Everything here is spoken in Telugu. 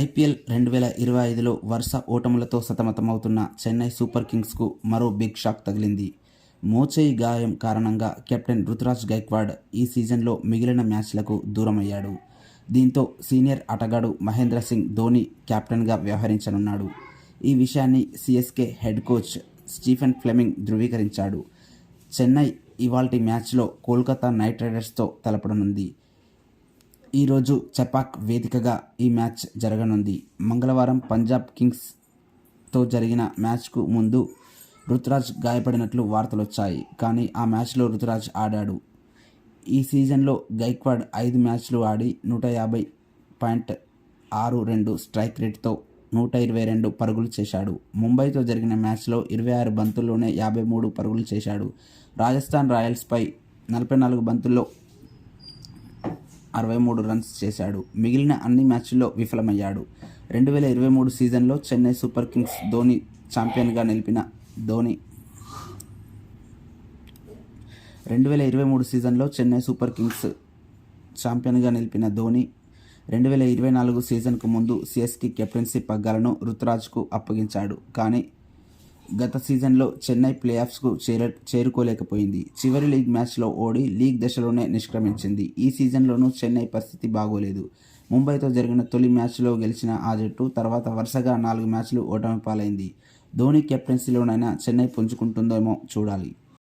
ఐపీఎల్ రెండు వేల ఇరవై ఐదులో వరుస ఓటములతో సతమతమవుతున్న చెన్నై సూపర్ కింగ్స్కు మరో బిగ్ షాక్ తగిలింది. మోచేయి గాయం కారణంగా కెప్టెన్ రుతురాజ్ గైక్వాడ్ ఈ సీజన్లో మిగిలిన మ్యాచ్లకు దూరమయ్యాడు. దీంతో సీనియర్ ఆటగాడు మహేంద్ర సింగ్ ధోని కెప్టెన్గా వ్యవహరించనున్నాడు. ఈ విషయాన్ని CSK head coach Stephen Fleming ధృవీకరించాడు. Chennai ఇవాల్టి మ్యాచ్లో కోల్కతా నైట్ రైడర్స్తో తలపడనుంది. ఈరోజు చపాక్ వేదికగా ఈ మ్యాచ్ జరగనుంది. మంగళవారం పంజాబ్ కింగ్స్తో జరిగిన మ్యాచ్కు ముందు రుతురాజ్ గాయపడినట్లు వార్తలు వచ్చాయి కానీ ఆ మ్యాచ్లో రుతురాజ్ ఆడాడు. ఈ సీజన్లో గైక్వాడ్ ఐదు మ్యాచ్లు ఆడి నూట యాభై పాయింట్ ఆరు రెండు స్ట్రైక్ రేట్తో నూట ఇరవై రెండు పరుగులు చేశాడు. ముంబైతో జరిగిన మ్యాచ్లో ఇరవై ఆరు బంతుల్లోనే యాభై మూడు పరుగులు చేశాడు. రాజస్థాన్ రాయల్స్పై నలభై నాలుగు బంతుల్లో అరవై మూడు రన్స్ చేశాడు. మిగిలిన అన్ని మ్యాచ్ల్లో విఫలమయ్యాడు. రెండు వేల ఇరవై మూడు సీజన్లో చెన్నై సూపర్ కింగ్స్ ధోని ఛాంపియన్గా నిలిపిన ధోని. రెండు వేల ఇరవై మూడు సీజన్లో చెన్నై సూపర్ కింగ్స్ ఛాంపియన్గా నిలిపిన ధోని రెండు వేల ఇరవై నాలుగు సీజన్కు ముందు సిఎస్కి కెప్టెన్సీ పగ్గాలను రుతురాజ్కు అప్పగించాడు. కానీ గత సీజన్లో చెన్నై ప్లేఆఫ్స్కు చేర చేరుకోలేకపోయింది. చివరి లీగ్ మ్యాచ్లో ఓడి లీగ్ దశలోనే నిష్క్రమించింది. ఈ సీజన్లోనూ చెన్నై పరిస్థితి బాగోలేదు. ముంబైతో జరిగిన తొలి మ్యాచ్లో గెలిచిన ఆ జట్టు తర్వాత వరుసగా నాలుగు మ్యాచ్లు ఓటమి పాలైంది ధోని కెప్టెన్సీలోనైనా చెన్నై పుంజుకుంటుందేమో చూడాలి.